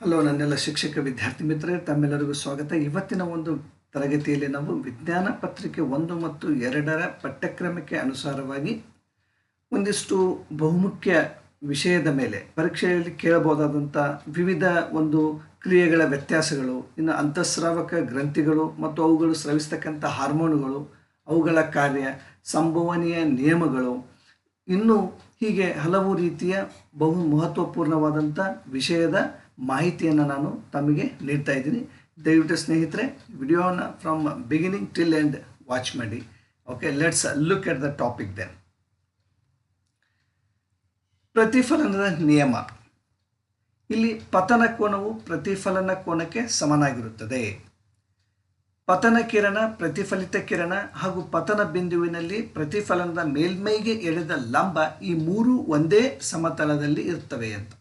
Hello ನನ್ನೆಲ್ಲ ಶಿಕ್ಷಕ ವಿದ್ಯಾರ್ಥಿ ಮಿತ್ರರೇ, ತಮ್ಮೆಲ್ಲರಿಗೂ ಸ್ವಾಗತ. ಇವತ್ತಿನ ಒಂದು ತರಗತಿಯಲ್ಲಿ ನಾವು ವಿಜ್ಞಾನ ಪತ್ರಿಕೆ ಒಂದು ಮತ್ತು ಎರಡರ ಪಠ್ಯಕ್ರಮಕ್ಕೆ ಅನುಸಾರವಾಗಿ ಒಂದಿಷ್ಟು ಬಹುಮುಖ್ಯ ವಿಷಯದ ಮೇಲೆ ಪರೀಕ್ಷೆಯಲ್ಲಿ ಕೇಳಬಹುದಾದಂಥ ವಿವಿಧ ಒಂದು ಕ್ರಿಯೆಗಳ ವ್ಯತ್ಯಾಸಗಳು, ಇನ್ನು ಅಂತಃಸ್ರಾವಕ ಗ್ರಂಥಿಗಳು ಮತ್ತು ಅವುಗಳು ಸ್ರವಿಸ್ತಕ್ಕಂಥ ಹಾರ್ಮೋನುಗಳು, ಅವುಗಳ ಕಾರ್ಯ, ಸಂಭವನೀಯ ನಿಯಮಗಳು, ಇನ್ನು ಹೀಗೆ ಹಲವು ರೀತಿಯ ಬಹು ಮಹತ್ವಪೂರ್ಣವಾದಂಥ ವಿಷಯದ ಮಾಹಿತಿಯನ್ನು ನಾನು ತಮಗೆ ನೀಡ್ತಾ ಇದ್ದೀನಿ. ದಯವಿಟ್ಟು ಸ್ನೇಹಿತರೆ, ವಿಡಿಯೋನ from beginning till end watch ಮಾಡಿ. Okay let's look at the topic then ಪ್ರತಿಫಲನದ ನಿಯಮ. ಇಲ್ಲಿ ಪತನ ಕೋನವು ಪ್ರತಿಫಲನ ಕೋನಕ್ಕೆ ಸಮನಾಗಿರುತ್ತದೆ. ಪತನ ಕಿರಣ, ಪ್ರತಿಫಲಿತ ಕಿರಣ ಹಾಗೂ ಪತನ ಬಿಂದುವಿನಲ್ಲಿ ಪ್ರತಿಫಲನದ ಮೇಲ್ಮೈಗೆ ಎಳೆದ ಲಂಬ ಈ ಮೂರು ಒಂದೇ ಸಮತಲದಲ್ಲಿ ಇರ್ತವೆ ಅಂತ.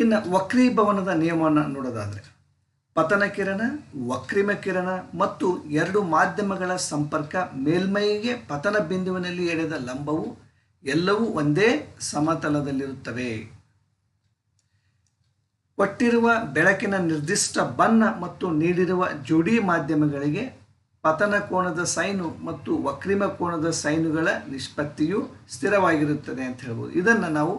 ಇನ್ನು ವಕ್ರೀಭವನದ ನಿಯಮವನ್ನು ನೋಡೋದಾದರೆ ಪತನ ಕಿರಣ ವಕ್ರಿಮ ಕಿರಣ ಮತ್ತು ಎರಡು ಮಾಧ್ಯಮಗಳ ಸಂಪರ್ಕ ಮೇಲ್ಮೈಗೆ ಪತನ ಬಿಂದುವಿನಲ್ಲಿ ಎಳೆದ ಲಂಬವು ಎಲ್ಲವೂ ಒಂದೇ ಸಮತಲದಲ್ಲಿರುತ್ತವೆ. ಕೊಟ್ಟಿರುವ ಬೆಳಕಿನ ನಿರ್ದಿಷ್ಟ ಬಣ್ಣ ಮತ್ತು ನೀಡಿರುವ ಜೋಡಿ ಮಾಧ್ಯಮಗಳಿಗೆ ಪತನ ಕೋಣದ ಸೈನು ಮತ್ತು ವಕ್ರಿಮ ಕೋಣದ ಸೈನುಗಳ ನಿಷ್ಪತ್ತಿಯು ಸ್ಥಿರವಾಗಿರುತ್ತದೆ ಅಂತ ಹೇಳ್ಬೋದು. ಇದನ್ನು ನಾವು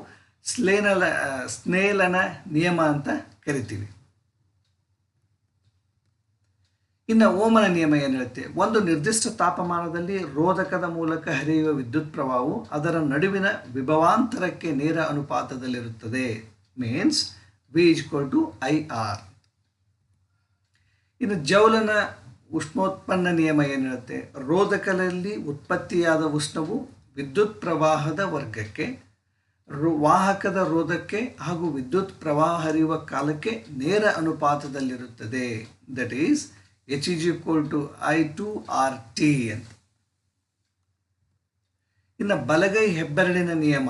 ಸ್ಲೇನಲ ಸ್ನೇಲನ ನಿಯಮ ಅಂತ ಕರಿತೀವಿ. ಇನ್ನು ಓಮನ ನಿಯಮ ಏನು ಹೇಳುತ್ತೆ? ಒಂದು ನಿರ್ದಿಷ್ಟ ತಾಪಮಾನದಲ್ಲಿ ರೋಧಕದ ಮೂಲಕ ಹರಿಯುವ ವಿದ್ಯುತ್ ಪ್ರವಾಹವು ಅದರ ನಡುವಿನ ವಿಭವಾಂತರಕ್ಕೆ ನೇರ ಅನುಪಾತದಲ್ಲಿರುತ್ತದೆ. Means V equal to I R ಇನ್ನು ಜೌಲನ ಉಷ್ಣೋತ್ಪನ್ನ ನಿಯಮ ಏನು ಹೇಳುತ್ತೆ? ರೋಧಕದಲ್ಲಿ ಉತ್ಪತ್ತಿಯಾದ ಉಷ್ಣವು ವಿದ್ಯುತ್ ಪ್ರವಾಹದ ವರ್ಗಕ್ಕೆ ವಾಹಕದ ರೋಧಕ್ಕೆ ಹಾಗೂ ವಿದ್ಯುತ್ ಪ್ರವಾಹ ಹರಿಯುವ ಕಾಲಕ್ಕೆ ನೇರ ಅನುಪಾತದಲ್ಲಿರುತ್ತದೆ. That is H is equal to I two R T ಅಂತ. ಇನ್ನು ಬಲಗೈ ಹೆಬ್ಬೆರಳಿನ ನಿಯಮ.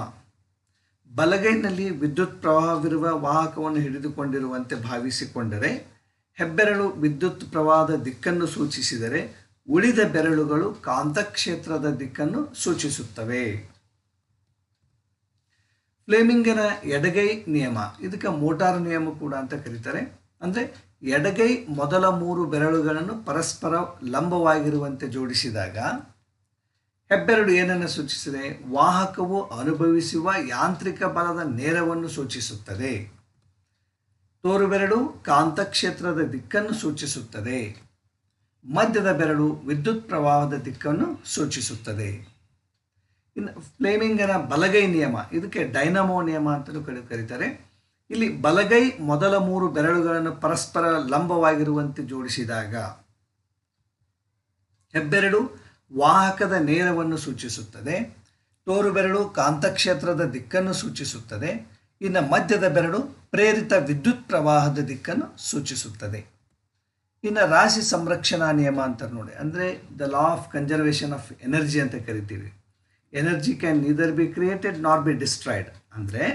ಬಲಗೈನಲ್ಲಿ ವಿದ್ಯುತ್ ಪ್ರವಾಹವಿರುವ ವಾಹಕವನ್ನು ಹಿಡಿದುಕೊಂಡಿರುವಂತೆ ಭಾವಿಸಿಕೊಂಡರೆ, ಹೆಬ್ಬೆರಳು ವಿದ್ಯುತ್ ಪ್ರವಾಹದ ದಿಕ್ಕನ್ನು ಸೂಚಿಸಿದರೆ ಉಳಿದ ಬೆರಳುಗಳು ಕಾಂತಕ್ಷೇತ್ರದ ದಿಕ್ಕನ್ನು ಸೂಚಿಸುತ್ತವೆ. ಫ್ಲೇಮಿಂಗನ ಎಡಗೈ ನಿಯಮ. ಇದಕ್ಕೆ ಮೋಟಾರ್ ನಿಯಮ ಕೂಡ ಅಂತ ಕರೀತಾರೆ. ಅಂದರೆ ಎಡಗೈ ಮೊದಲ ಮೂರು ಬೆರಳುಗಳನ್ನು ಪರಸ್ಪರ ಲಂಬವಾಗಿರುವಂತೆ ಜೋಡಿಸಿದಾಗ ಹೆಬ್ಬೆರಡು ಏನನ್ನು ಸೂಚಿಸಿದೆ? ವಾಹಕವು ಅನುಭವಿಸುವ ಯಾಂತ್ರಿಕ ಬಲದ ನೇರವನ್ನು ಸೂಚಿಸುತ್ತದೆ. ತೋರು ಬೆರಳು ಕಾಂತಕ್ಷೇತ್ರದ ದಿಕ್ಕನ್ನು ಸೂಚಿಸುತ್ತದೆ. ಮಧ್ಯದ ಬೆರಳು ವಿದ್ಯುತ್ ಪ್ರವಾಹದ ದಿಕ್ಕನ್ನು ಸೂಚಿಸುತ್ತದೆ. ಇನ್ನು ಫ್ಲೇಮಿಂಗನ ಬಲಗೈ ನಿಯಮ, ಇದಕ್ಕೆ ಡೈನಮೋ ನಿಯಮ ಅಂತಲೂ ಕರೆ, ಕರೀತಾರೆ. ಇಲ್ಲಿ ಬಲಗೈ ಮೊದಲ ಮೂರು ಬೆರಳುಗಳನ್ನು ಪರಸ್ಪರ ಲಂಬವಾಗಿರುವಂತೆ ಜೋಡಿಸಿದಾಗ, ಹೆಬ್ಬೆರಳು ವಾಹಕದ ನೇರವನ್ನು ಸೂಚಿಸುತ್ತದೆ, ತೋರು ಬೆರಳು ಕಾಂತಕ್ಷೇತ್ರದ ದಿಕ್ಕನ್ನು ಸೂಚಿಸುತ್ತದೆ, ಇನ್ನು ಮಧ್ಯದ ಬೆರಳು ಪ್ರೇರಿತ ವಿದ್ಯುತ್ ಪ್ರವಾಹದ ದಿಕ್ಕನ್ನು ಸೂಚಿಸುತ್ತದೆ. ಇನ್ನು ರಾಶಿ ಸಂರಕ್ಷಣಾ ನಿಯಮ ಅಂತ ನೋಡಿ ಅಂದರೆ the law of conservation of energy ಅಂತ ಕರಿತೀವಿ. Energy can neither be created nor be destroyed ಅಂದರೆ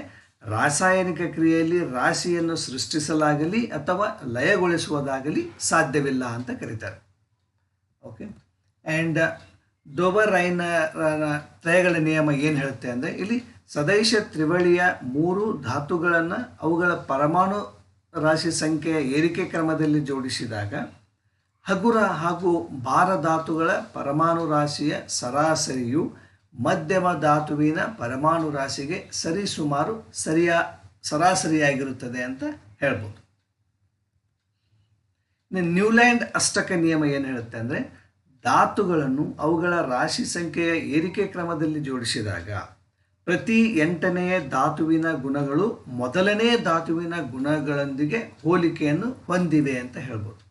ರಾಸಾಯನಿಕ ಕ್ರಿಯೆಯಲ್ಲಿ ರಾಶಿಯನ್ನು ಸೃಷ್ಟಿಸಲಾಗಲಿ ಅಥವಾ ಲಯಗೊಳಿಸುವುದಾಗಲಿ ಸಾಧ್ಯವಿಲ್ಲ ಅಂತ ಕರೀತಾರೆ. ಓಕೆ ಆ್ಯಂಡ್ ಡೊಬರೈನ ತ್ರಯಗಳ ನಿಯಮ ಏನು ಹೇಳುತ್ತೆ ಅಂದರೆ ಇಲ್ಲಿ ಸದೈಶ ತ್ರಿವಳಿಯ ಮೂರು ಧಾತುಗಳನ್ನು ಅವುಗಳ ಪರಮಾಣು ರಾಶಿ ಸಂಖ್ಯೆಯ ಏರಿಕೆ ಕ್ರಮದಲ್ಲಿ ಜೋಡಿಸಿದಾಗ ಹಗುರ ಹಾಗೂ ಭಾರ ಧಾತುಗಳ ಪರಮಾಣು ರಾಶಿಯ ಸರಾಸರಿಯು ಮಧ್ಯಮ ಧಾತುವಿನ ಪರಮಾಣು ರಾಶಿಗೆ ಸರಿಸುಮಾರು ಸರಿಯ, ಸರಾಸರಿಯಾಗಿರುತ್ತದೆ ಅಂತ ಹೇಳ್ಬೋದು. ನ್ಯೂಲ್ಯಾಂಡ್ ಅಷ್ಟಕ ನಿಯಮ ಏನು ಹೇಳುತ್ತೆ ಅಂದರೆ, ಧಾತುಗಳನ್ನು ಅವುಗಳ ರಾಶಿ ಸಂಖ್ಯೆಯ ಏರಿಕೆ ಕ್ರಮದಲ್ಲಿ ಜೋಡಿಸಿದಾಗ, ಪ್ರತಿ ಎಂಟನೆಯ ಧಾತುವಿನ ಗುಣಗಳು ಮೊದಲನೇ ಧಾತುವಿನ ಗುಣಗಳೊಂದಿಗೆ ಹೋಲಿಕೆಯನ್ನು ಹೊಂದಿವೆ ಅಂತ ಹೇಳ್ಬೋದು.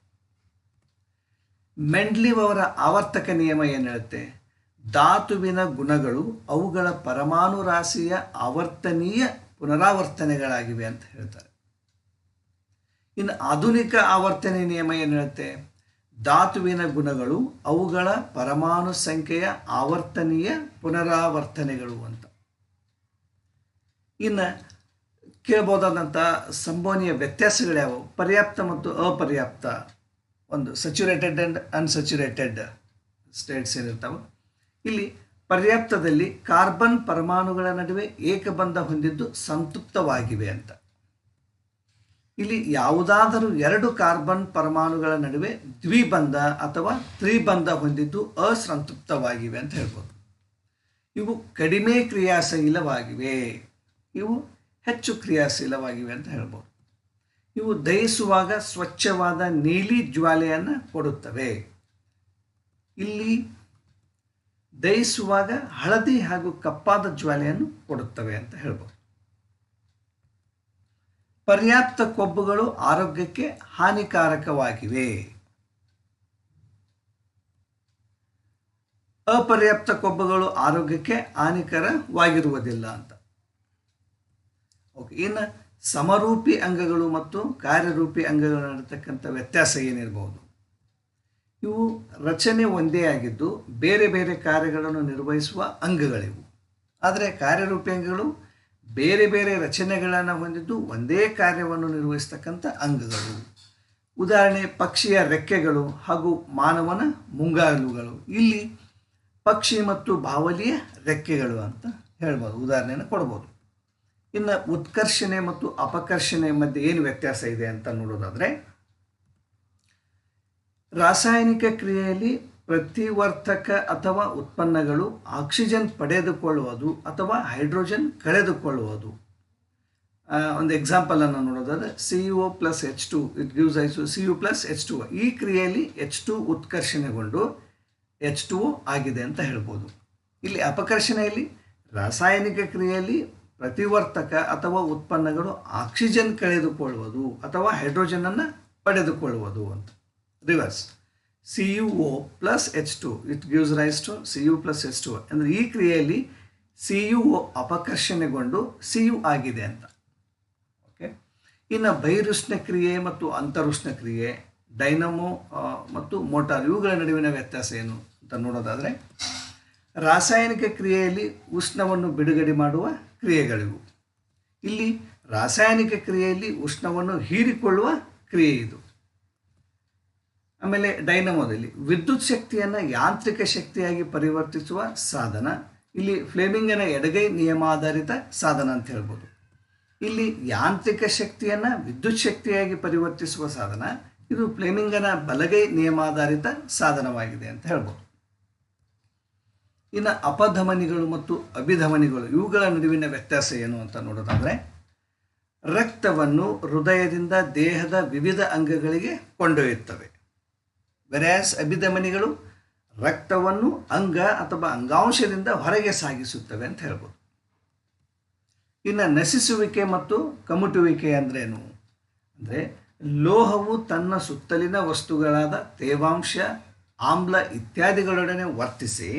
ಮೆಂಡ್ಲಿವ್ ಅವರ ಆವರ್ತಕ ನಿಯಮ ಏನು ಹೇಳುತ್ತೆ? ಧಾತುವಿನ ಗುಣಗಳು ಅವುಗಳ ಪರಮಾಣು ರಾಶಿಯ ಆವರ್ತನೀಯ ಪುನರಾವರ್ತನೆಗಳಾಗಿವೆ ಅಂತ ಹೇಳ್ತಾರೆ. ಇನ್ನು ಆಧುನಿಕ ಆವರ್ತನೆ ನಿಯಮ ಏನು ಹೇಳುತ್ತೆ? ಧಾತುವಿನ ಗುಣಗಳು ಅವುಗಳ ಪರಮಾಣು ಸಂಖ್ಯೆಯ ಆವರ್ತನೀಯ ಪುನರಾವರ್ತನೆಗಳು ಅಂತ. ಇನ್ನು ಕೇಳ್ಬೋದಾದಂಥ ಸಂಭವನೀಯ ವ್ಯತ್ಯಾಸಗಳ್ಯಾವು? ಪರ್ಯಾಪ್ತ ಮತ್ತು ಅಪರ್ಯಾಪ್ತ. ಒಂದು ಸಚುರೇಟೆಡ್ ಆ್ಯಂಡ್ ಅನ್ಸಚುರೇಟೆಡ್ ಸ್ಟೇಟ್ಸ್ ಏನಿರ್ತಾವೆ? ಇಲ್ಲಿ ಪರ್ಯಾಪ್ತದಲ್ಲಿ ಕಾರ್ಬನ್ ಪರಮಾಣುಗಳ ನಡುವೆ ಏಕಬಂಧ ಹೊಂದಿದ್ದು ಸಂತೃಪ್ತವಾಗಿವೆ ಅಂತ. ಇಲ್ಲಿ ಯಾವುದಾದರೂ ಎರಡು ಕಾರ್ಬನ್ ಪರಮಾಣುಗಳ ನಡುವೆ ದ್ವಿಬಂಧ ಅಥವಾ ತ್ರಿಬಂಧ ಹೊಂದಿದ್ದು ಅಸಂತೃಪ್ತವಾಗಿವೆ ಅಂತ ಹೇಳ್ಬೋದು. ಇವು ಕಡಿಮೆ ಕ್ರಿಯಾಶೀಲವಾಗಿವೆ. ಇವು ಹೆಚ್ಚು ಕ್ರಿಯಾಶೀಲವಾಗಿವೆ ಅಂತ ಹೇಳ್ಬೋದು. ಇವು ದಹಿಸುವಾಗ ಸ್ವಚ್ಛವಾದ ನೀಲಿ ಜ್ವಾಲೆಯನ್ನು ಕೊಡುತ್ತವೆ. ಇಲ್ಲಿ ದಹಿಸುವಾಗ ಹಳದಿ ಹಾಗೂ ಕಪ್ಪಾದ ಜ್ವಾಲೆಯನ್ನು ಕೊಡುತ್ತವೆ ಅಂತ ಹೇಳ್ಬೋದು. ಪರ್ಯಾಪ್ತ ಕೊಬ್ಬುಗಳು ಆರೋಗ್ಯಕ್ಕೆ ಹಾನಿಕಾರಕವಾಗಿವೆ. ಅಪರ್ಯಾಪ್ತ ಕೊಬ್ಬುಗಳು ಆರೋಗ್ಯಕ್ಕೆ ಹಾನಿಕರವಾಗಿರುವುದಿಲ್ಲ ಅಂತ. ಓಕೆ, ಇನ್ನು ಸಮರೂಪಿ ಅಂಗಗಳು ಮತ್ತು ಕಾರ್ಯರೂಪಿ ಅಂಗಗಳ ನಡತಕ್ಕಂಥ ವ್ಯತ್ಯಾಸ ಏನಿರಬಹುದು ಇವು ರಚನೆ ಒಂದೇ ಆಗಿದ್ದು ಬೇರೆ ಬೇರೆ ಕಾರ್ಯಗಳನ್ನು ನಿರ್ವಹಿಸುವ ಅಂಗಗಳಿವು. ಆದರೆ ಕಾರ್ಯರೂಪಿ ಅಂಗಗಳು ಬೇರೆ ಬೇರೆ ರಚನೆಗಳನ್ನು ಹೊಂದಿದ್ದು ಒಂದೇ ಕಾರ್ಯವನ್ನು ನಿರ್ವಹಿಸ್ತಕ್ಕಂಥ ಅಂಗಗಳು. ಉದಾಹರಣೆ ಪಕ್ಷಿಯ ರೆಕ್ಕೆಗಳು ಹಾಗೂ ಮಾನವನ ಮುಂಗಾಲುಗಳು. ಇಲ್ಲಿ ಪಕ್ಷಿ ಮತ್ತು ಬಾವಲಿಯ ರೆಕ್ಕೆಗಳು ಅಂತ ಹೇಳ್ಬೋದು, ಉದಾಹರಣೆಯನ್ನು ಕೊಡ್ಬೋದು. ಇನ್ನು ಉತ್ಕರ್ಷಣೆ ಮತ್ತು ಅಪಕರ್ಷಣೆ ಮಧ್ಯೆ ಏನು ವ್ಯತ್ಯಾಸ ಇದೆ ಅಂತ ನೋಡೋದಾದರೆ ರಾಸಾಯನಿಕ ಕ್ರಿಯೆಯಲ್ಲಿ ಪ್ರತಿವರ್ತಕ ಅಥವಾ ಉತ್ಪನ್ನಗಳು ಆಕ್ಸಿಜನ್ ಪಡೆದುಕೊಳ್ಳುವುದು ಅಥವಾ ಹೈಡ್ರೋಜನ್ ಕಳೆದುಕೊಳ್ಳುವುದು. ಒಂದು ಎಕ್ಸಾಂಪಲನ್ನು ನೋಡೋದಾದ್ರೆ C U plus H two it gives ice C U plus H two ಈ ಕ್ರಿಯೆಯಲ್ಲಿ ಎಚ್ ಟು ಉತ್ಕರ್ಷಣೆಗೊಂಡು ಎಚ್ ಟು ಆಗಿದೆ ಅಂತ ಹೇಳ್ಬೋದು. ಇಲ್ಲಿ ಅಪಕರ್ಷಣೆಯಲ್ಲಿ ರಾಸಾಯನಿಕ ಕ್ರಿಯೆಯಲ್ಲಿ ಪ್ರತಿವರ್ತಕ ಅಥವಾ ಉತ್ಪನ್ನಗಳು ಆಕ್ಸಿಜನ್ ಕಳೆದುಕೊಳ್ಳುವುದು ಅಥವಾ ಹೈಡ್ರೋಜನನ್ನು ಪಡೆದುಕೊಳ್ಳುವುದು ಅಂತ. H two it gives rise to C U plus H two ಅಂದರೆ ಈ ಕ್ರಿಯೆಯಲ್ಲಿ ಸಿ ಯು ಒ ಅಪಕರ್ಷಣೆಗೊಂಡು ಸಿ ಯು ಆಗಿದೆ ಅಂತ. ಓಕೆ ಇನ್ನು ಬಹಿರುಷ್ಣ ಕ್ರಿಯೆ ಮತ್ತು ಅಂತರುಷ್ಣ ಕ್ರಿಯೆ, ಡೈನಮೋ ಮತ್ತು ಮೋಟಾರ್, ಇವುಗಳ ನಡುವಿನ ವ್ಯತ್ಯಾಸ ಏನು ಅಂತ ನೋಡೋದಾದರೆ, ರಾಸಾಯನಿಕ ಕ್ರಿಯೆಯಲ್ಲಿ ಉಷ್ಣವನ್ನು ಬಿಡುಗಡೆ ಮಾಡುವ ಕ್ರಿಯೆಗಳಿವು. ಇಲ್ಲಿ ರಾಸಾಯನಿಕ ಕ್ರಿಯೆಯಲ್ಲಿ ಉಷ್ಣವನ್ನು ಹೀರಿಕೊಳ್ಳುವ ಕ್ರಿಯೆ ಇದು. ಆಮೇಲೆ ಡೈನಮೋದಲ್ಲಿ ವಿದ್ಯುತ್ ಶಕ್ತಿಯನ್ನು ಯಾಂತ್ರಿಕ ಶಕ್ತಿಯಾಗಿ ಪರಿವರ್ತಿಸುವ ಸಾಧನ, ಇಲ್ಲಿ ಫ್ಲೇಮಿಂಗನ ಎಡಗೈ ನಿಯಮಾಧಾರಿತ ಸಾಧನ ಅಂತ ಹೇಳ್ಬೋದು. ಇಲ್ಲಿ ಯಾಂತ್ರಿಕ ಶಕ್ತಿಯನ್ನು ವಿದ್ಯುತ್ ಶಕ್ತಿಯಾಗಿ ಪರಿವರ್ತಿಸುವ ಸಾಧನ, ಇದು ಫ್ಲೇಮಿಂಗನ ಬಲಗೈ ನಿಯಮಾಧಾರಿತ ಸಾಧನವಾಗಿದೆ ಅಂತ ಹೇಳ್ಬೋದು. ಇನ್ನು ಅಪಧಮನಿಗಳು ಮತ್ತು ಅಭಿಧಮನಿಗಳು, ಇವುಗಳ ನಡುವಿನ ವ್ಯತ್ಯಾಸ ಏನು ಅಂತ ನೋಡೋದಾದರೆ, ರಕ್ತವನ್ನು ಹೃದಯದಿಂದ ದೇಹದ ವಿವಿಧ ಅಂಗಗಳಿಗೆ ಕೊಂಡೊಯ್ಯುತ್ತವೆ. ವೆರ್ಯಾಸ್ ಅಭಿಧಮನಿಗಳು ರಕ್ತವನ್ನು ಅಂಗ ಅಥವಾ ಅಂಗಾಂಶದಿಂದ ಹೊರಗೆ ಸಾಗಿಸುತ್ತವೆ ಅಂತ ಹೇಳ್ಬೋದು ಇನ್ನು ನಶಿಸುವಿಕೆ ಮತ್ತು ಕಮುಟುವಿಕೆ ಅಂದ್ರೇನು ಅಂದರೆ ಲೋಹವು ತನ್ನ ಸುತ್ತಲಿನ ವಸ್ತುಗಳಾದ ತೇವಾಂಶ ಆಮ್ಲ ಇತ್ಯಾದಿಗಳೊಡನೆ ವರ್ತಿಸಿ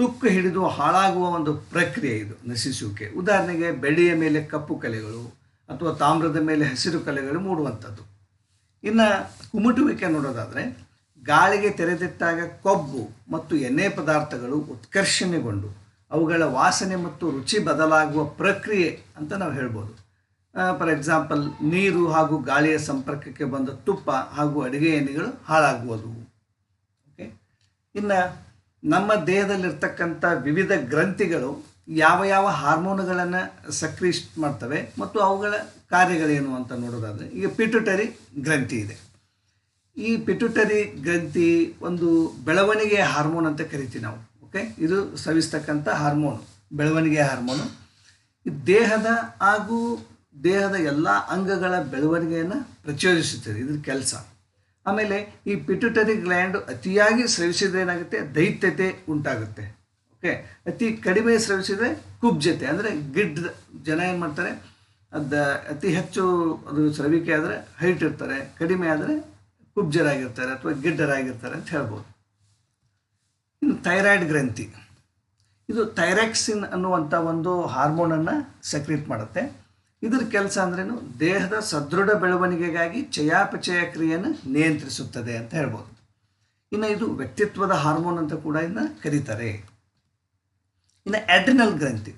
ತುಕ್ಕು ಹಿಡಿದು ಹಾಳಾಗುವ ಒಂದು ಪ್ರಕ್ರಿಯೆ ಇದು ನಶಿಸುವಿಕೆ ಉದಾಹರಣೆಗೆ ಬೆಳ್ಳಿಯ ಮೇಲೆ ಕಪ್ಪು ಕಲೆಗಳು ಅಥವಾ ತಾಮ್ರದ ಮೇಲೆ ಹಸಿರು ಕಲೆಗಳು ಮೂಡುವಂಥದ್ದು ಇನ್ನು ಕುಮುಟುವಿಕೆ ನೋಡೋದಾದರೆ ಗಾಳಿಗೆ ತೆರೆದಿಟ್ಟಾಗ ಕೊಬ್ಬು ಮತ್ತು ಎಣ್ಣೆ ಪದಾರ್ಥಗಳು ಉತ್ಕರ್ಷಣೆಗೊಂಡು ಅವುಗಳ ವಾಸನೆ ಮತ್ತು ರುಚಿ ಬದಲಾಗುವ ಪ್ರಕ್ರಿಯೆ ಅಂತ ನಾವು ಹೇಳ್ಬೋದು. ಫಾರ್ ಎಕ್ಸಾಂಪಲ್ ನೀರು ಹಾಗೂ ಗಾಳಿಯ ಸಂಪರ್ಕಕ್ಕೆ ಬಂದ ತುಪ್ಪ ಹಾಗೂ ಅಡುಗೆ ಎಣ್ಣೆಗಳು ಹಾಳಾಗುವುದು. ಓಕೆ ಇನ್ನು ನಮ್ಮ ದೇಹದಲ್ಲಿರ್ತಕ್ಕಂಥ ವಿವಿಧ ಗ್ರಂಥಿಗಳು ಯಾವ ಯಾವ ಹಾರ್ಮೋನುಗಳನ್ನು ಸಕ್ರಿಯ ಮಾಡ್ತವೆ ಮತ್ತು ಅವುಗಳ ಕಾರ್ಯಗಳೇನು ಅಂತ ನೋಡೋದಾದರೆ ಈಗ ಪಿಟುಟರಿ ಗ್ರಂಥಿ ಇದೆ. ಈ ಪಿಟುಟರಿ ಗ್ರಂಥಿ ಒಂದು ಬೆಳವಣಿಗೆ ಹಾರ್ಮೋನ್ ಅಂತ ಕರಿತೀವಿ ನಾವು ಓಕೆ ಇದು ಸವಿಸ್ತಕ್ಕಂಥ ಹಾರ್ಮೋನು ಬೆಳವಣಿಗೆಯ ಹಾರ್ಮೋನು ಈ ದೇಹದ ಹಾಗೂ ದೇಹದ ಎಲ್ಲ ಅಂಗಗಳ ಬೆಳವಣಿಗೆಯನ್ನು ಪ್ರಚೋದಿಸುತ್ತದೆ, ಇದ್ರ ಕೆಲಸ. ಆಮೇಲೆ ಈ ಪಿಟುಟರಿ ಗ್ಲ್ಯಾಂಡ್ ಅತಿಯಾಗಿ ಸ್ರವಿಸಿದ್ರೆ ಏನಾಗುತ್ತೆ? ದೈತ್ಯತೆ ಉಂಟಾಗುತ್ತೆ ಓಕೆ ಅತಿ ಕಡಿಮೆ ಸ್ರವಿಸಿದರೆ ಕುಬ್ಜತೆ, ಅಂದರೆ ಗಿಡ್ ಜನ ಏನು ಮಾಡ್ತಾರೆ? ಅದು ಅತಿ ಹೆಚ್ಚು ಅದು ಸ್ರವಿಕೆ ಆದರೆ ಹೈಟ್ ಇರ್ತಾರೆ, ಕಡಿಮೆ ಆದರೆ ಕುಬ್ಜರಾಗಿರ್ತಾರೆ ಅಥವಾ ಗಿಡ್ಡರಾಗಿರ್ತಾರೆ ಅಂತ ಹೇಳ್ಬೋದು. ಇನ್ನು ಥೈರಾಯ್ಡ್ ಗ್ರಂಥಿ. ಇದು ಥೈರಾಕ್ಸಿನ್ ಅನ್ನುವಂಥ ಒಂದು ಹಾರ್ಮೋನನ್ನು ಸಕ್ರಿಯೇಟ್ ಮಾಡುತ್ತೆ. ಇದರ ಕೆಲಸ ಅಂದ್ರೇನು ದೇಹದ ಸದೃಢ ಬೆಳವಣಿಗೆಗಾಗಿ ಚಯಾಪಚಯ ಕ್ರಿಯೆಯನ್ನು ನಿಯಂತ್ರಿಸುತ್ತದೆ ಅಂತ ಹೇಳ್ಬೋದು. ಇನ್ನು ಇದು ವ್ಯಕ್ತಿತ್ವದ ಹಾರ್ಮೋನ್ ಅಂತ ಕೂಡ ಇದನ್ನ ಕರೀತಾರೆ. ಇನ್ನು ಅಡ್ರಿನಲ್ ಗ್ರಂಥಿ.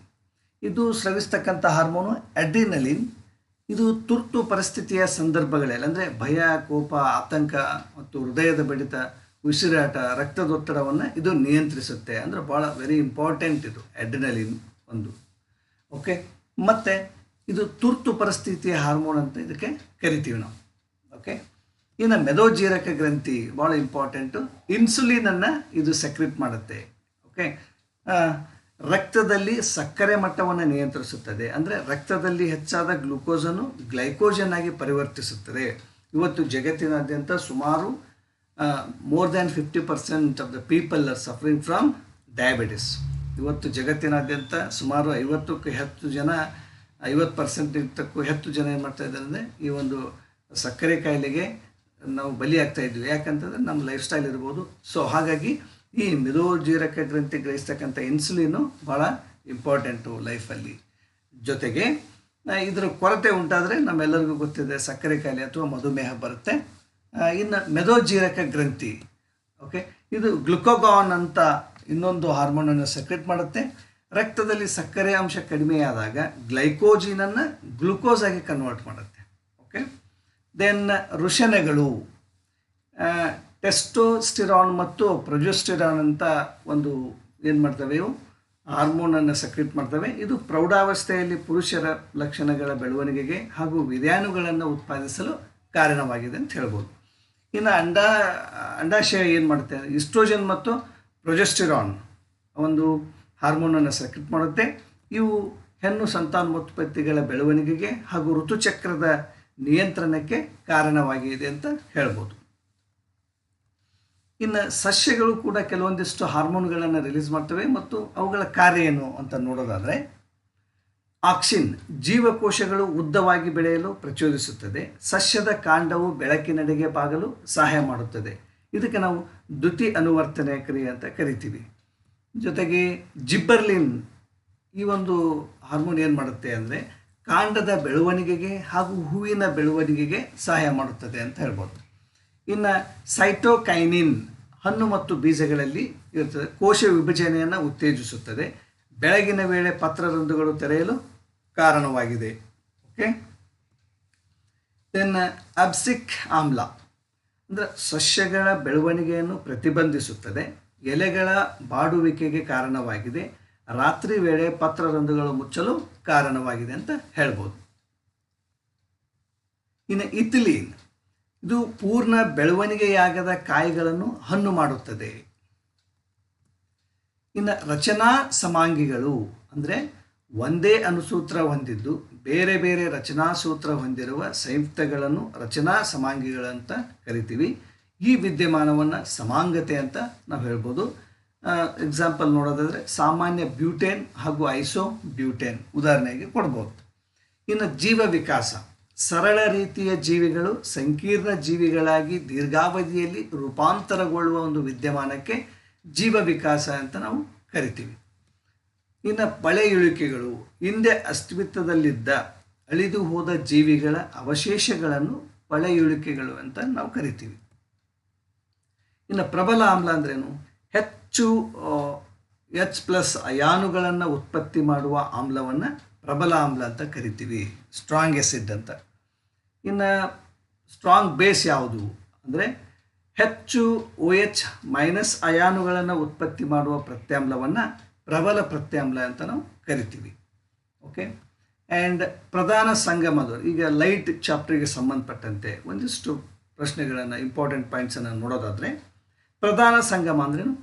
ಇದು ಸ್ರವಿಸ್ತಕ್ಕಂಥ ಹಾರ್ಮೋನು ಅಡ್ರಿನಲಿನ್. ಇದು ತುರ್ತು ಪರಿಸ್ಥಿತಿಯ ಸಂದರ್ಭಗಳಲ್ಲಿ, ಅಂದರೆ ಭಯ, ಕೋಪ, ಆತಂಕ ಮತ್ತು ಹೃದಯದ ಬಡಿತ, ಉಸಿರಾಟ, ರಕ್ತದೊತ್ತಡವನ್ನು ಇದು ನಿಯಂತ್ರಿಸುತ್ತೆ. ಅಂದರೆ ಭಾಳ ವೆರಿ ಇಂಪಾರ್ಟೆಂಟ್ ಇದು ಅಡ್ರಿನಲಿನ್ ಒಂದು. ಓಕೆ ಮತ್ತು ಇದು ತುರ್ತು ಪರಿಸ್ಥಿತಿಯ ಹಾರ್ಮೋನ್ ಅಂತ ಇದಕ್ಕೆ ಕರಿತೀವಿ ನಾವು. ಓಕೆ ಇನ್ನು ಮೆದೋಜೀರಕ ಗ್ರಂಥಿ ಭಾಳ ಇಂಪಾರ್ಟೆಂಟು ಇನ್ಸುಲಿನನ್ನು ಇದು ಸೆಕ್ರೆಟ್ ಮಾಡುತ್ತೆ. ಓಕೆ ರಕ್ತದಲ್ಲಿ ಸಕ್ಕರೆ ಮಟ್ಟವನ್ನು ನಿಯಂತ್ರಿಸುತ್ತದೆ. ಅಂದರೆ ರಕ್ತದಲ್ಲಿ ಹೆಚ್ಚಾದ ಗ್ಲುಕೋಸನ್ನು ಗ್ಲೈಕೋಜನ್ ಆಗಿ ಪರಿವರ್ತಿಸುತ್ತದೆ. ಇವತ್ತು ಜಗತ್ತಿನಾದ್ಯಂತ ಸುಮಾರು more than fifty percent of the people are suffering from diabetes ಇವತ್ತು ಜಗತ್ತಿನಾದ್ಯಂತ ಸುಮಾರು ಐವತ್ತಕ್ಕೂ ಹೆಚ್ಚು ಜನ, ಐವತ್ತು ಪರ್ಸೆಂಟ್ಗಿಂತಕ್ಕೂ ಹೆಚ್ಚು ಜನ ಏನು ಮಾಡ್ತಾ ಇದ್ದಾರೆ ಅಂದರೆ ಈ ಒಂದು ಸಕ್ಕರೆ ಕಾಯಿಲೆಗೆ ನಾವು ಬಲಿಯಾಗ್ತಾ ಇದ್ವಿ ಯಾಕಂತಂದರೆ ನಮ್ಮ ಲೈಫ್ ಸ್ಟೈಲ್ ಇರ್ಬೋದು. ಸೊ ಹಾಗಾಗಿ ಈ ಮೆದೋಜೀರಕ ಗ್ರಂಥಿ ಗ್ರಹಿಸ್ತಕ್ಕಂಥ ಇನ್ಸುಲಿನು ಭಾಳ ಇಂಪಾರ್ಟೆಂಟು ಲೈಫಲ್ಲಿ ಜೊತೆಗೆ ಇದರ ಕೊರತೆ ಉಂಟಾದರೆ ನಮ್ಮೆಲ್ಲರಿಗೂ ಗೊತ್ತಿದೆ, ಸಕ್ಕರೆ ಕಾಯಿಲೆ ಅಥವಾ ಮಧುಮೇಹ ಬರುತ್ತೆ. ಇನ್ನು ಮೆದೋಜೀರಕ ಗ್ರಂಥಿ ಓಕೆ ಇದು ಗ್ಲುಕೋಗಾನ್ ಅಂತ ಇನ್ನೊಂದು ಹಾರ್ಮೋನನ್ನು ಸೆಕ್ರೆಟ್ ಮಾಡುತ್ತೆ. ರಕ್ತದಲ್ಲಿ ಸಕ್ಕರೆ ಅಂಶ ಕಡಿಮೆಯಾದಾಗ ಗ್ಲೈಕೋಜಿನನ್ನು ಗ್ಲುಕೋಸಾಗಿ ಕನ್ವರ್ಟ್ ಮಾಡುತ್ತೆ ಓಕೆ ದೆನ್ ವೃಷಣಗಳು ಟೆಸ್ಟೋಸ್ಟಿರಾನ್ ಮತ್ತು ಪ್ರೊಜೆಸ್ಟಿರಾನ್ ಅಂತ ಒಂದು ಏನು ಮಾಡ್ತವೆ ಇವು? ಹಾರ್ಮೋನನ್ನು ಸಕ್ರಿಯೇಟ್ ಮಾಡ್ತವೆ. ಇದು ಪ್ರೌಢಾವಸ್ಥೆಯಲ್ಲಿ ಪುರುಷರ ಲಕ್ಷಣಗಳ ಬೆಳವಣಿಗೆಗೆ ಹಾಗೂ ವಿಧ್ಯಾನುಗಳನ್ನು ಉತ್ಪಾದಿಸಲು ಕಾರಣವಾಗಿದೆ ಅಂತ ಹೇಳ್ಬೋದು. ಇನ್ನು ಅಂಡ, ಅಂಡಾಶಯ ಏನು ಮಾಡುತ್ತೆ? ಇಸ್ಟ್ರೋಜನ್ ಮತ್ತು ಪ್ರೊಜೆಸ್ಟಿರಾನ್ ಒಂದು ಹಾರ್ಮೋನನ್ನು ಸಕ್ರಿಯೇಟ್ ಮಾಡುತ್ತೆ. ಇವು ಹೆಣ್ಣು ಸಂತಾನೋತ್ಪತ್ತಿಗಳ ಬೆಳವಣಿಗೆಗೆ ಹಾಗೂ ಋತುಚಕ್ರದ ನಿಯಂತ್ರಣಕ್ಕೆ ಕಾರಣವಾಗಿದೆ ಅಂತ ಹೇಳ್ಬೋದು. ಇನ್ನು ಸಸ್ಯಗಳು ಕೂಡ ಕೆಲವೊಂದಿಷ್ಟು ಹಾರ್ಮೋನ್ಗಳನ್ನು ರಿಲೀಸ್ ಮಾಡ್ತವೆ ಮತ್ತು ಅವುಗಳ ಕಾರ್ಯ ಏನು ಅಂತ ನೋಡೋದಾದರೆ, ಆಕ್ಸಿನ್ ಜೀವಕೋಶಗಳು ಉದ್ದವಾಗಿ ಬೆಳೆಯಲು ಪ್ರಚೋದಿಸುತ್ತದೆ, ಸಸ್ಯದ ಕಾಂಡವು ಬೆಳಕಿನಡೆಗೆ ಬಾಗಲು ಸಹಾಯ ಮಾಡುತ್ತದೆ. ಇದಕ್ಕೆ ನಾವು ದ್ಯುತಿ ಅನುವರ್ತನೆ ಕ್ರಿಯೆ ಅಂತ ಕರಿತೀವಿ. ಜೊತೆಗೆ ಜಿಬ್ಬರ್ಲಿನ್ ಈ ಒಂದು ಹಾರ್ಮೋನ್ ಏನು ಮಾಡುತ್ತೆ ಅಂದರೆ, ಕಾಂಡದ ಬೆಳವಣಿಗೆಗೆ ಹಾಗೂ ಹೂವಿನ ಬೆಳವಣಿಗೆಗೆ ಸಹಾಯ ಮಾಡುತ್ತದೆ ಅಂತ ಹೇಳ್ಬೋದು. ಇನ್ನು ಸೈಟೋಕೈನಿನ್ ಹಣ್ಣು ಮತ್ತು ಬೀಜಗಳಲ್ಲಿ ಇರುತ್ತದೆ. ಕೋಶ ವಿಭಜನೆಯನ್ನು ಉತ್ತೇಜಿಸುತ್ತದೆ. ಬೆಳಗಿನ ವೇಳೆ ಪತ್ರರಂಧುಗಳು ತೆರೆಯಲು ಕಾರಣವಾಗಿದೆ. ಓಕೆ ದೆನ್ ಅಬ್ಸಿಕ್ ಆಮ್ಲ ಅಂದರೆ ಸಸ್ಯಗಳ ಬೆಳವಣಿಗೆಯನ್ನು ಪ್ರತಿಬಂಧಿಸುತ್ತದೆ. ಎಲೆಗಳ ಬಾಡುವಿಕೆಗೆ ಕಾರಣವಾಗಿದೆ. ರಾತ್ರಿ ವೇಳೆ ಪತ್ರರಂಧುಗಳು ಮುಚ್ಚಲು ಕಾರಣವಾಗಿದೆ ಅಂತ ಹೇಳ್ಬೋದು. ಇನ್ನು ಇಥಿಲೀನ್. ಇದು ಪೂರ್ಣ ಬೆಳವಣಿಗೆಯಾಗದ ಕಾಯಿಗಳನ್ನು ಹಣ್ಣು ಮಾಡುತ್ತದೆ. ಇನ್ನು ರಚನಾ ಸಮಾಂಗಿಗಳು ಅಂದರೆ ಒಂದೇ ಅನುಸೂತ್ರ ಹೊಂದಿದ್ದು, ಬೇರೆ ಬೇರೆ ರಚನಾ ಸೂತ್ರ ಹೊಂದಿರುವ ಸಂಯುಕ್ತಗಳನ್ನು ರಚನಾ ಸಮಾಂಗಿಗಳಂತ ಕರಿತೀವಿ. ಈ ವಿದ್ಯಮಾನವನ್ನು ಸಮಾಂಗತೆ ಅಂತ ನಾವು ಹೇಳ್ಬೋದು. ಎಕ್ಸಾಂಪಲ್ ನೋಡೋದಾದರೆ ಸಾಮಾನ್ಯ ಬ್ಯೂಟೇನ್ ಹಾಗೂ ಐಸೋ ಬ್ಯೂಟೇನ್ ಉದಾಹರಣೆಗೆ ಕೊಡ್ಬೋದು. ಇನ್ನು ಜೀವ ವಿಕಾಸ. ಸರಳ ರೀತಿಯ ಜೀವಿಗಳು, ಸಂಕೀರ್ಣ ಜೀವಿಗಳಾಗಿ ದೀರ್ಘಾವಧಿಯಲ್ಲಿ ರೂಪಾಂತರಗೊಳ್ಳುವ ಒಂದು ವಿದ್ಯಮಾನಕ್ಕೆ ಜೀವ ವಿಕಾಸ ಅಂತ ನಾವು ಕರಿತೀವಿ. ಇನ್ನು ಪಳೆಯುಳಿಕೆಗಳು ಹಿಂದೆ ಅಸ್ತಿತ್ವದಲ್ಲಿದ್ದ ಅಳಿದು ಹೋದ ಜೀವಿಗಳ ಅವಶೇಷಗಳನ್ನು ಪಳೆಯುಳಿಕೆಗಳು ಅಂತ ನಾವು ಕರಿತೀವಿ. ಇನ್ನು ಪ್ರಬಲ ಆಮ್ಲ ಅಂದ್ರೇನು? ಹೆಚ್ಚು ಎಚ್ ಪ್ಲಸ್ ಅಯಾನುಗಳನ್ನು ಉತ್ಪತ್ತಿ ಮಾಡುವ ಆಮ್ಲವನ್ನು ಪ್ರಬಲ ಆಮ್ಲ ಅಂತ ಕರಿತೀವಿ ಸ್ಟ್ರಾಂಗ್ ಎಸಿಡ್ ಅಂತ. ಇನ್ನು ಸ್ಟ್ರಾಂಗ್ ಬೇಸ್ ಯಾವುದು ಅಂದರೆ ಹೆಚ್ಚು ಒ ಎಚ್ ಮೈನಸ್ ಅಯಾನುಗಳನ್ನು ಉತ್ಪತ್ತಿ ಮಾಡುವ ಪ್ರತ್ಯಾಮ್ಲವನ್ನು ಪ್ರಬಲ ಪ್ರತ್ಯಾಮ್ಲ ಅಂತ ನಾವು ಕರಿತೀವಿ. ಓಕೆ ಆ್ಯಂಡ್ ಪ್ರಧಾನ ಸಂಗಮದವರು ಈಗ ಲೈಟ್ ಚಾಪ್ಟರ್ಗೆ ಸಂಬಂಧಪಟ್ಟಂತೆ ಒಂದಿಷ್ಟು ಪ್ರಶ್ನೆಗಳನ್ನು ಇಂಪಾರ್ಟೆಂಟ್ ಪಾಯಿಂಟ್ಸನ್ನು ನೋಡೋದಾದರೆ ಪ್ರಧಾನ ಸಂಗಮ ಅಂದ್ರೇನು?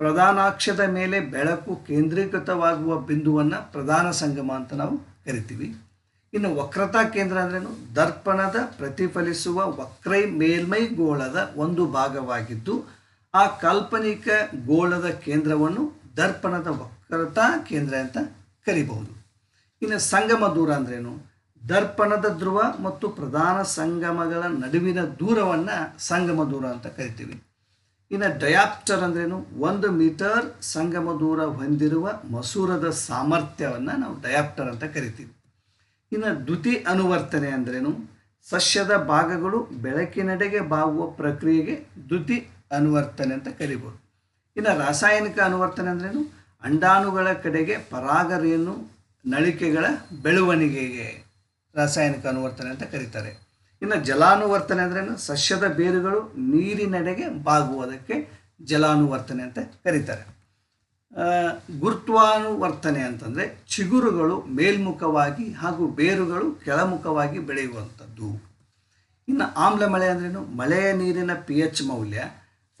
ಪ್ರಧಾನಾಕ್ಷದ ಮೇಲೆ ಬೆಳಕು ಕೇಂದ್ರೀಕೃತವಾಗುವ ಬಿಂದುವನ್ನು ಪ್ರಧಾನ ಸಂಗಮ ಅಂತ ನಾವು ಕರಿತೀವಿ. ಇನ್ನು ವಕ್ರತಾ ಕೇಂದ್ರ ಅಂದ್ರೇನು? ದರ್ಪಣದ ಪ್ರತಿಫಲಿಸುವ ವಕ್ರೈ ಮೇಲ್ಮೈ ಗೋಳದ ಒಂದು ಭಾಗವಾಗಿದ್ದು, ಆ ಕಾಲ್ಪನಿಕ ಗೋಳದ ಕೇಂದ್ರವನ್ನು ದರ್ಪಣದ ವಕ್ರತಾ ಕೇಂದ್ರ ಅಂತ ಕರಿಬಹುದು. ಇನ್ನು ಸಂಗಮ ದೂರ ಅಂದ್ರೇನು? ದರ್ಪಣದ ಧ್ರುವ ಮತ್ತು ಪ್ರಧಾನ ಸಂಗಮಗಳ ನಡುವಿನ ದೂರವನ್ನು ಸಂಗಮ ದೂರ ಅಂತ ಕರಿತೀವಿ. ಇನ್ನು ಡಯಾಪ್ಟರ್ ಅಂದ್ರೇನು ಒಂದು ಮೀಟರ್ ಸಂಗಮ ದೂರ ಹೊಂದಿರುವ ಮಸೂರದ ಸಾಮರ್ಥ್ಯವನ್ನು ನಾವು ಡಯಾಪ್ಟರ್ ಅಂತ ಕರಿತೀವಿ. ಇನ್ನು ದ್ಯುತಿ ಅನುವರ್ತನೆ ಅಂದ್ರೇನು ಸಸ್ಯದ ಭಾಗಗಳು ಬೆಳಕಿನೆಡೆಗೆ ಬಾಗುವ ಪ್ರಕ್ರಿಯೆಗೆ ದ್ಯುತಿ ಅನುವರ್ತನೆ ಅಂತ ಕರಿಬೋದು. ಇನ್ನು ರಾಸಾಯನಿಕ ಅನುವರ್ತನೆ ಅಂದ್ರೇನು ಅಂಡಾಣುಗಳ ಕಡೆಗೆ ಪರಾಗರೇನು ನಳಿಕೆಗಳ ಬೆಳವಣಿಗೆಗೆ ರಾಸಾಯನಿಕ ಅನುವರ್ತನೆ ಅಂತ ಕರೀತಾರೆ. ಇನ್ನು ಜಲಾನುವರ್ತನೆ ಅಂದ್ರೇನು? ಸಸ್ಯದ ಬೇರುಗಳು ನೀರಿನೆಡೆಗೆ ಬಾಗುವುದಕ್ಕೆ ಜಲಾನುವರ್ತನೆ ಅಂತ ಕರೀತಾರೆ. ಗುರುತ್ವಾನುವರ್ತನೆ ಅಂತಂದರೆ ಚಿಗುರುಗಳು ಮೇಲ್ಮುಖವಾಗಿ ಹಾಗೂ ಬೇರುಗಳು ಕೆಳಮುಖವಾಗಿ ಬೆಳೆಯುವಂಥದ್ದು. ಇನ್ನು ಆಮ್ಲ ಮಳೆ ಅಂದ್ರೇನು? ಮಳೆಯ ನೀರಿನ ಪಿ ಎಚ್ ಮೌಲ್ಯ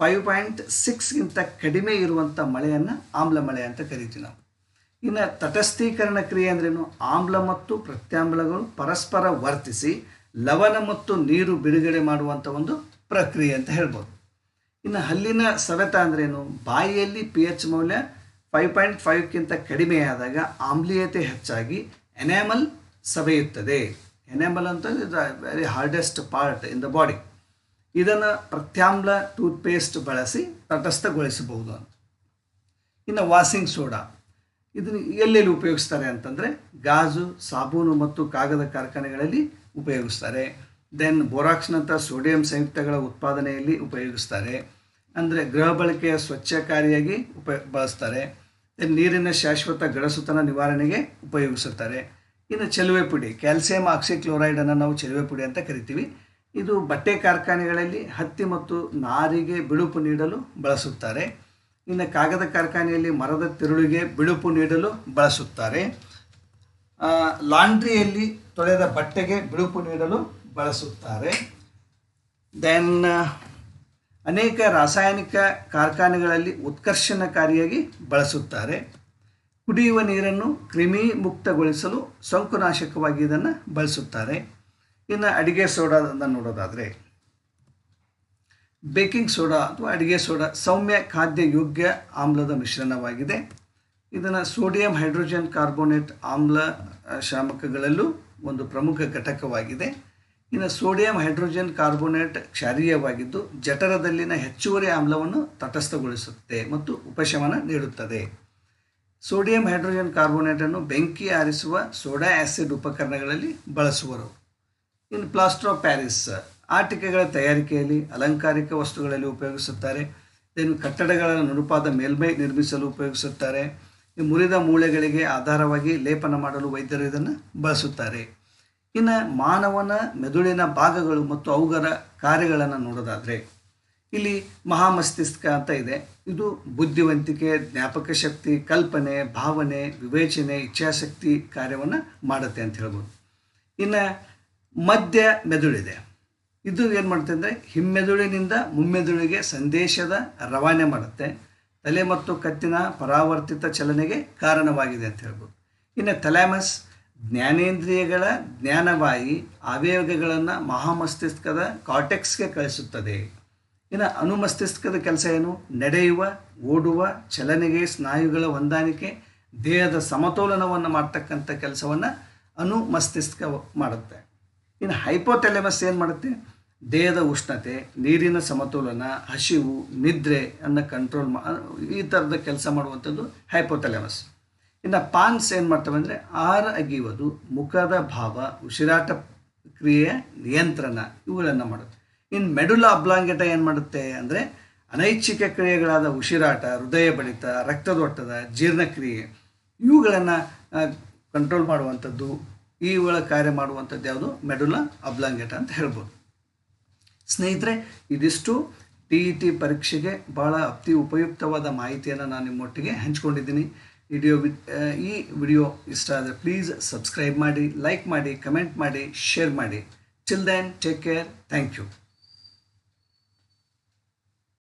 ಫೈವ್ ಪಾಯಿಂಟ್ ಸಿಕ್ಸ್ಗಿಂತ ಕಡಿಮೆ ಇರುವಂಥ ಮಳೆಯನ್ನು ಆಮ್ಲ ಮಳೆ ಅಂತ ಕರಿತೀವಿ ನಾವು. ಇನ್ನು ತಟಸ್ಥೀಕರಣ ಕ್ರಿಯೆ ಅಂದ್ರೇನು? ಆಮ್ಲ ಮತ್ತು ಪ್ರತ್ಯಾಮ್ಲಗಳು ಪರಸ್ಪರ ವರ್ತಿಸಿ ಲವಣ ಮತ್ತು ನೀರು ಬಿಡುಗಡೆ ಮಾಡುವಂಥ ಒಂದು ಪ್ರಕ್ರಿಯೆ ಅಂತ ಹೇಳ್ಬೋದು. ಇನ್ನು ಹಲ್ಲಿನ ಸವೆತ ಅಂದ್ರೇನು? ಬಾಯಿಯಲ್ಲಿ ಪಿ ಎಚ್ ಮೌಲ್ಯ ಫೈವ್ ಪಾಯಿಂಟ್ ಫೈವ್ಕ್ಕಿಂತ ಕಡಿಮೆಯಾದಾಗ ಆಮ್ಲೀಯತೆ ಹೆಚ್ಚಾಗಿ ಎನ್ಯಾಮಲ್ ಸವೆಯುತ್ತದೆ. ಎನ್ಯಾಮಲ್ ಅಂತ very hardest part in the body ಇದನ್ನು ಪ್ರತ್ಯಾಮ್ಲ ಟೂತ್ಪೇಸ್ಟ್ ಬಳಸಿ ತಟಸ್ಥಗೊಳಿಸಬಹುದು ಅಂತ. ಇನ್ನು ವಾಷಿಂಗ್ ಸೋಡಾ. ಇದನ್ನು ಎಲ್ಲೆಲ್ಲಿ ಉಪಯೋಗಿಸ್ತಾರೆ ಅಂತಂದರೆ ಗಾಜು, ಸಾಬೂನು ಮತ್ತು ಕಾಗದ ಕಾರ್ಖಾನೆಗಳಲ್ಲಿ ಉಪಯೋಗಿಸ್ತಾರೆ. ದೆನ್ ಬೋರಾಕ್ಸ್ನಂಥ ಸೋಡಿಯಂ ಸಂಯುಕ್ತಗಳ ಉತ್ಪಾದನೆಯಲ್ಲಿ ಉಪಯೋಗಿಸ್ತಾರೆ. ಅಂದರೆ ಗೃಹ ಬಳಕೆಯ ಸ್ವಚ್ಛಕಾರಿಯಾಗಿ ಉಪ ಬಳಸ್ತಾರೆ. ದೆನ್ ನೀರಿನ ಶಾಶ್ವತ ಗಡಸುತನ ನಿವಾರಣೆಗೆ ಉಪಯೋಗಿಸುತ್ತಾರೆ. ಇನ್ನು ಚೆಲುವೆ ಪುಡಿ, ಕ್ಯಾಲ್ಸಿಯಂ ಆಕ್ಸಿಕ್ಲೋರೈಡನ್ನು ನಾವು ಚೆಲುವೆ ಪುಡಿ ಅಂತ ಕರಿತೀವಿ. ಇದು ಬಟ್ಟೆ ಕಾರ್ಖಾನೆಗಳಲ್ಲಿ ಹತ್ತಿ ಮತ್ತು ನಾರಿಗೆ ಬಿಳುಪು ನೀಡಲು ಬಳಸುತ್ತಾರೆ. ಇನ್ನು ಕಾಗದ ಕಾರ್ಖಾನೆಯಲ್ಲಿ ಮರದ ತಿರುಳಿಗೆ ಬಿಳುಪು ನೀಡಲು ಬಳಸುತ್ತಾರೆ. ಲಾಂಡ್ರಿಯಲ್ಲಿ ತೊಳೆದ ಬಟ್ಟೆಗೆ ಬಿಳುಪು ನೀಡಲು ಬಳಸುತ್ತಾರೆ. ದೆನ್ ಅನೇಕ ರಾಸಾಯನಿಕ ಕಾರ್ಖಾನೆಗಳಲ್ಲಿ ಉತ್ಕರ್ಷಣಕಾರಿಯಾಗಿ ಬಳಸುತ್ತಾರೆ. ಕುಡಿಯುವ ನೀರನ್ನು ಕ್ರಿಮಿ ಮುಕ್ತಗೊಳಿಸಲು ಸೋಂಕುನಾಶಕವಾಗಿ ಇದನ್ನು ಬಳಸುತ್ತಾರೆ. ಇನ್ನು ಅಡಿಗೆ ಸೋಡಾದ ನೋಡೋದಾದರೆ, ಬೇಕಿಂಗ್ ಸೋಡಾ ಅಥವಾ ಅಡಿಗೆ ಸೋಡಾ ಸೌಮ್ಯ ಖಾದ್ಯ ಯೋಗ್ಯ ಆಮ್ಲದ ಮಿಶ್ರಣವಾಗಿದೆ. ಇದನ್ನು ಸೋಡಿಯಂ ಹೈಡ್ರೋಜನ್ ಕಾರ್ಬೋನೇಟ್ ಆಮ್ಲ ಶಾಮಕಗಳಲ್ಲೂ ಒಂದು ಪ್ರಮುಖ ಘಟಕವಾಗಿದೆ. ಇನ್ನು ಸೋಡಿಯಂ ಹೈಡ್ರೋಜನ್ ಕಾರ್ಬೋನೇಟ್ ಕ್ಷಾರೀಯವಾಗಿದ್ದು ಜಠರದಲ್ಲಿನ ಹೆಚ್ಚುವರಿ ಆಮ್ಲವನ್ನು ತಟಸ್ಥಗೊಳಿಸುತ್ತೆ ಮತ್ತು ಉಪಶಮನ ನೀಡುತ್ತದೆ. ಸೋಡಿಯಂ ಹೈಡ್ರೋಜನ್ ಕಾರ್ಬೋನೇಟನ್ನು ಬೆಂಕಿ ಆರಿಸುವ ಸೋಡಾ ಆ್ಯಸಿಡ್ ಉಪಕರಣಗಳಲ್ಲಿ ಬಳಸುವರು. ಇನ್ನು ಪ್ಲಾಸ್ಟರ್ ಆಫ್ ಪ್ಯಾರಿಸ್ ಆಟಿಕೆಗಳ ತಯಾರಿಕೆಯಲ್ಲಿ ಅಲಂಕಾರಿಕ ವಸ್ತುಗಳಲ್ಲಿ ಉಪಯೋಗಿಸುತ್ತಾರೆ. ಇದನ್ನು ಕಟ್ಟಡಗಳ ನುಣುಪಾದ ಮೇಲ್ಮೈ ನಿರ್ಮಿಸಲು ಉಪಯೋಗಿಸುತ್ತಾರೆ. ಮುರಿದ ಮೂಳೆಗಳಿಗೆ ಆಧಾರವಾಗಿ ಲೇಪನ ಮಾಡಲು ವೈದ್ಯರು ಇದನ್ನು ಬಳಸುತ್ತಾರೆ. ಇನ್ನು ಮಾನವನ ಮೆದುಳಿನ ಭಾಗಗಳು ಮತ್ತು ಅವುಗಳ ಕಾರ್ಯಗಳನ್ನು ನೋಡೋದಾದರೆ, ಇಲ್ಲಿ ಮಹಾಮಸ್ತಿಷ್ಕ ಅಂತ ಇದೆ. ಇದು ಬುದ್ಧಿವಂತಿಕೆ, ಜ್ಞಾಪಕ ಶಕ್ತಿ, ಕಲ್ಪನೆ, ಭಾವನೆ, ವಿವೇಚನೆ, ಇಚ್ಛಾಶಕ್ತಿ ಕಾರ್ಯವನ್ನು ಮಾಡುತ್ತೆ ಅಂತ ಹೇಳ್ಬೋದು. ಇನ್ನು ಮಧ್ಯ ಮೆದುಳಿದೆ. ಇದು ಏನು ಮಾಡುತ್ತೆ ಅಂದರೆ, ಹಿಮ್ಮೆದುಳಿನಿಂದ ಮುಮ್ಮೆದುಳಿಗೆ ಸಂದೇಶದ ರವಾನೆ ಮಾಡುತ್ತೆ. ತಲೆ ಮತ್ತು ಕತ್ತಿನ ಪರಾವರ್ತಿತ ಚಲನೆಗೆ ಕಾರಣವಾಗಿದೆ ಅಂತ ಹೇಳ್ಬೋದು. ಇನ್ನು ತಲೆಮಸ್ ಜ್ಞಾನೇಂದ್ರಿಯಗಳ ಜ್ಞಾನವಾಯಿ ಆವೇಗಗಳನ್ನು ಮಹಾಮಸ್ತಿಷ್ಕದ ಕಾಟೆಕ್ಸ್ಗೆ ಕಳಿಸುತ್ತದೆ. ಇನ್ನು ಅನುಮಸ್ತಿಷ್ಕದ ಕೆಲಸ ಏನು? ನಡೆಯುವ, ಓಡುವ, ಚಲನೆಗೆ ಸ್ನಾಯುಗಳ ಹೊಂದಾಣಿಕೆ, ದೇಹದ ಸಮತೋಲನವನ್ನು ಮಾಡ್ತಕ್ಕಂಥ ಕೆಲಸವನ್ನು ಅನುಮಸ್ತಿಷ್ಕ ಮಾಡುತ್ತೆ. ಇನ್ನು ಹೈಪೋಥೆಲೆಮಸ್ ಏನು ಮಾಡುತ್ತೆ? ದೇಹದ ಉಷ್ಣತೆ, ನೀರಿನ ಸಮತೋಲನ, ಹಸಿವು, ನಿದ್ರೆ ಅನ್ನು ಕಂಟ್ರೋಲ್ ಮಾ ಈ ಥರದ ಕೆಲಸ ಮಾಡುವಂಥದ್ದು ಹೈಪೋಥಲೆಮಸ್ ಇನ್ನು ಪಾನ್ಸ್ ಏನು ಮಾಡ್ತವೆ ಅಂದರೆ ಆಹಾರ ಅಗಿಯುವುದು, ಮುಖದ ಭಾವ, ಉಸಿರಾಟ ಕ್ರಿಯೆಯ ನಿಯಂತ್ರಣ ಇವುಗಳನ್ನು ಮಾಡುತ್ತೆ. ಇನ್ನು ಮೆಡುಲ ಅಬ್ಲಾಂಗೆಟ ಏನು ಮಾಡುತ್ತೆ ಅಂದರೆ ಅನೈಚ್ಛಿಕ ಕ್ರಿಯೆಗಳಾದ ಉಸಿರಾಟ, ಹೃದಯ ಬಡಿತ ರಕ್ತದೊಟ್ಟದ ಜೀರ್ಣಕ್ರಿಯೆ ಇವುಗಳನ್ನು ಕಂಟ್ರೋಲ್ ಮಾಡುವಂಥದ್ದು ಇವುಗಳ ಕಾರ್ಯ ಮಾಡುವಂಥದ್ದು ಯಾವುದು? ಮೆಡುಲ ಅಬ್ಲಾಂಗೆಟ ಅಂತ ಹೇಳ್ಬೋದು. ಸ್ನೇಹಿತರೆ, ಇದಿಷ್ಟು ಟಿ ಇ ಟಿ ಪರೀಕ್ಷೆಗೆ ಭಾಳ ಅತಿ ಉಪಯುಕ್ತವಾದ ಮಾಹಿತಿಯನ್ನು ನಾನು ನಿಮ್ಮೊಟ್ಟಿಗೆ ಹಂಚ್ಕೊಂಡಿದ್ದೀನಿ. ವಿಡಿಯೋ ಈ ವಿಡಿಯೋ ಇಷ್ಟ ಆದರೆ ಪ್ಲೀಸ್ ಸಬ್ಸ್ಕ್ರೈಬ್ ಮಾಡಿ, ಲೈಕ್ ಮಾಡಿ, ಕಮೆಂಟ್ ಮಾಡಿ, ಶೇರ್ ಮಾಡಿ. Till then take care thank you